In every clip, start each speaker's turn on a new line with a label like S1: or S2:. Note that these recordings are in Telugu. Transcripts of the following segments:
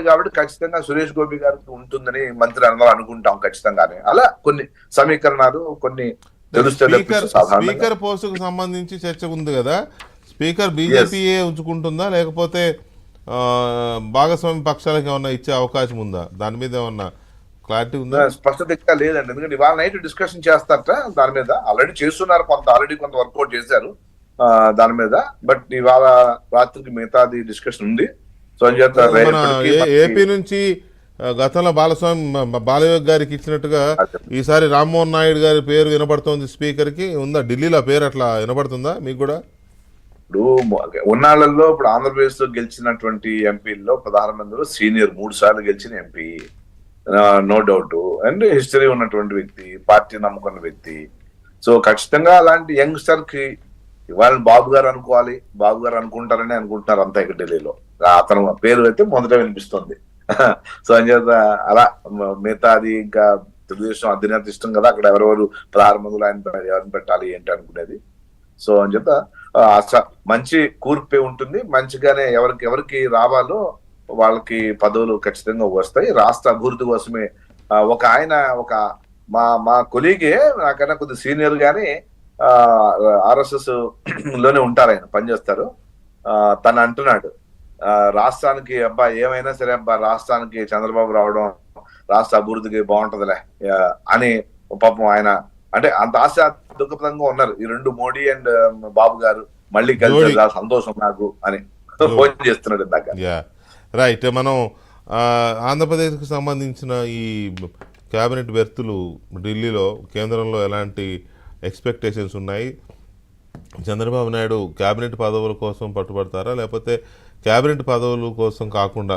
S1: కాబట్టి ఖచ్చితంగా సురేష్ గోపి గారికి ఉంటుందని మంత్రి అందరూ అనుకుంటాం ఖచ్చితంగానే. అలా కొన్ని సమీకరణాలు కొన్ని
S2: స్పీకర్ స్పీకర్ పోస్టుకు సంబంధించి చర్చ ఉంది కదా. స్పీకర్ బీజేపీయే ఉంచుకుంటుందా? లేకపోతే భాగస్వామి పక్షాలకు ఏమన్నా ఇచ్చే అవకాశం ఉందా? దాని మీద ఏమన్నా క్లారిటీ ఉందా?
S1: స్పష్టత ఇంకా లేదండి. ఎందుకంటే ఇవాళ నైట్ డిస్కషన్ చేస్తారట దాని మీద. ఆల్రెడీ చేస్తున్నారు కొంత ఆల్రెడీ కొంత వర్కౌట్ చేశారు. దాని మీద. బట్ ఇవాళ రాత్రికి మిగతాది డిస్కషన్ ఉంది. సో అని చేత
S2: ఏపీ నుంచి గతంలో బాలస్వామి బాలయోగ్ గారికి ఇచ్చినట్టుగా ఈసారి రామ్మోహన్ నాయుడు గారి పేరు వినపడుతోంది స్పీకర్కి ఉందా? ఢిల్లీలో పేరు అట్లా వినపడుతుందా మీకు కూడా?
S1: ఇప్పుడు ఉన్నాళ్ళలో ఇప్పుడు ఆంధ్రప్రదేశ్లో గెలిచినటువంటి ఎంపీల్లో ప్రధానమంత్రిలో సీనియర్ మూడు సార్లు గెలిచిన MP. No doubt. And history ఉన్నటువంటి వ్యక్తి పార్టీ నమ్ముకున్న వ్యక్తి. సో ఖచ్చితంగా అలాంటి యంగ్స్టర్కి ఇవాళ బాబు గారు అనుకోవాలి బాబు గారు అనుకుంటారని అనుకుంటున్నారు అంతా ఇక్కడ ఢిల్లీలో. అతను పేరు అయితే మొదట వినిపిస్తుంది. సో అంచేత అలా మిగతాది ఇంకా తెలుగుదేశం అధినేత ఇష్టం కదా అక్కడ ఎవరెవరు ప్రారంభంలో ఆయన ఎవరిని పెట్టాలి ఏంటి అనుకునేది. సో అని చేత మంచి కూర్పే ఉంటుంది. మంచిగానే ఎవరికి ఎవరికి రావాలో వాళ్ళకి పదవులు ఖచ్చితంగా వస్తాయి. రాష్ట్ర అభివృద్ధి కోసమే ఒక ఆయన ఒక మా మా కొలీగే నాకన్నా కొద్ది సీనియర్ గానే ఆర్ఎస్ఎస్లోనే ఉంటారు ఆయన పనిచేస్తారు. ఆ, తను అంటున్నాడు రాష్ట్రానికి అబ్బా ఏమైనా సరే అబ్బా రాష్ట్రానికి చంద్రబాబు రావడం రాష్ట్ర అభివృద్ధికి బాగుంటదిలే అని పాపం ఆయన అంటే అంత ఆశ దుఃఖపదంగా ఉన్నారు. ఈ రెండు మోడీ అండ్ బాబు గారు మళ్ళీ కలిసి సంతోషం నాకు అని ఫోన్ చేస్తున్నాడు ఇందాక.
S2: రైట్. మనం ఆ, ఆంధ్రప్రదేశ్కి సంబంధించిన ఈ క్యాబినెట్ బెర్తులు ఢిల్లీలో కేంద్రంలో ఎలాంటి ఎక్స్పెక్టేషన్స్ ఉన్నాయి. చంద్రబాబు నాయుడు క్యాబినెట్ పదవుల కోసం పట్టుబడతారా? లేకపోతే క్యాబినెట్ పదవుల కోసం కాకుండా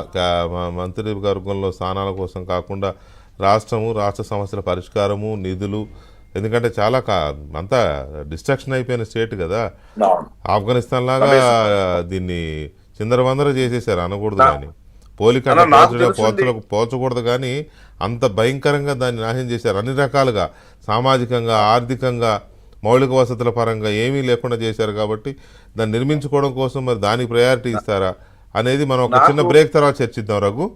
S2: మంత్రి వర్గంలో స్థానాల కోసం కాకుండా రాష్ట్రము రాష్ట్ర సమస్యల పరిష్కారము నిధులు ఎందుకంటే చాలా అంతా డిస్ట్రాక్షన్ అయిపోయిన స్టేట్ కదా. ఆఫ్ఘనిస్తాన్ లాగా దీన్ని చిందరవందర చేసేసారు అనకూడదు కానీ పోలిక పోల్చలకు పోల్చకూడదు కానీ అంత భయంకరంగా దాన్ని నాశనం చేశారు. అన్ని రకాలుగా సామాజికంగా ఆర్థికంగా మౌలిక వసతుల పరంగా ఏమీ లేకుండా చేశారు కాబట్టి దాన్ని నిర్మించుకోవడం కోసం మరి దానికి ప్రయారిటీ ఇస్తారా అనేది మనం ఒక చిన్న బ్రేక్ తర్వాత చర్చిద్దాం రఘు.